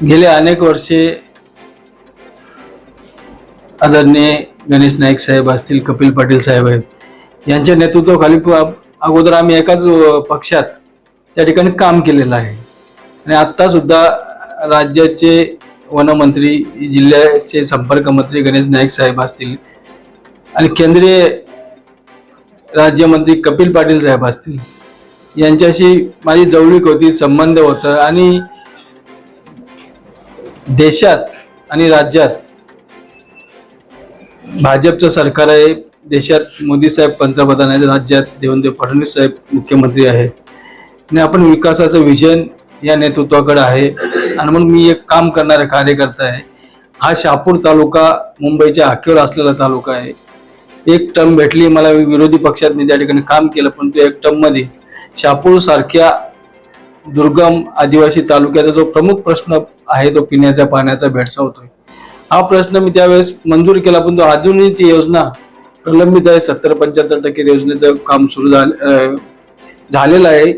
गेले अनेक वर्षे आदरणीय गणेश नाईक साहेब असतील कपिल पाटील साहेब आहेत यांच्या नेतृत्वाखाली अगोदर आम्ही एकाच पक्षात त्या ठिकाणी काम केलेलं आहे. आणि आत्ता सुद्धा राज्याचे वनमंत्री जिल्ह्याचे संपर्क मंत्री गणेश नाईक साहेब असतील आणि केंद्रीय राज्यमंत्री कपिल पाटील साहेब असतील यांच्याशी माझी जवळीक होती संबंध होता आणि देशात आणि राज्यात भाजपचं सरकार आहे. देशात मोदी साहेब पंतप्रधान आहेत. राज्यात देवेंद्र फडणवीस साहेब मुख्यमंत्री आहेत. आणि आपण विकासाचं विजन या नेतृत्वाकडे आहे. आणि म्हणून मी एक काम करणारा कार्यकर्ता आहे. हा शापूर तालुका मुंबईच्या हाकेवर असलेला तालुका आहे. एक टर्म भेटली मला विरोधी पक्षात मी त्या ठिकाणी काम केलं पण तो एक टर्ममध्ये मध्ये सारख्या दुर्गम आदिवासी तालुक्याचा जो प्रमुख प्रश्न आहे तो पिण्याच्या पाण्याचा भेडसावतोय हा प्रश्न मी त्यावेळेस मंजूर केला पण तो अजूनही ती योजना प्रलंबित आहे. सत्तर पंच्याहत्तर टक्के योजनेचं काम सुरू झालं झालेलं आहे.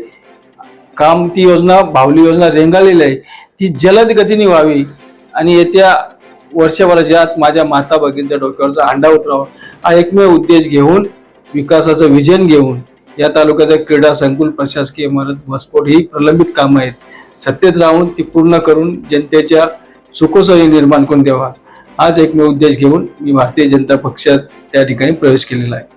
काम ती योजना भावली योजना रेंगाळलेली आहे. ती जलद गतीने व्हावी आणि येत्या वर्षभराच्या आत माझ्या माता भगिनीच्या डोक्यावरचा अंडा उतरावा. हा एकमेव उद्देश घेऊन विकासाचं विजन घेऊन या तालुक्याचं क्रीडा संकुल प्रशासकीय इमारत वस्फोट ही प्रलंबित कामं आहेत. सत्तेत राहून ती पूर्ण करून जनतेच्या सुखसोयी निर्माण करून द्यावा. हाच एकमेव उद्देश घेऊन मी भारतीय जनता पक्षात त्या ठिकाणी प्रवेश केलेला आहे.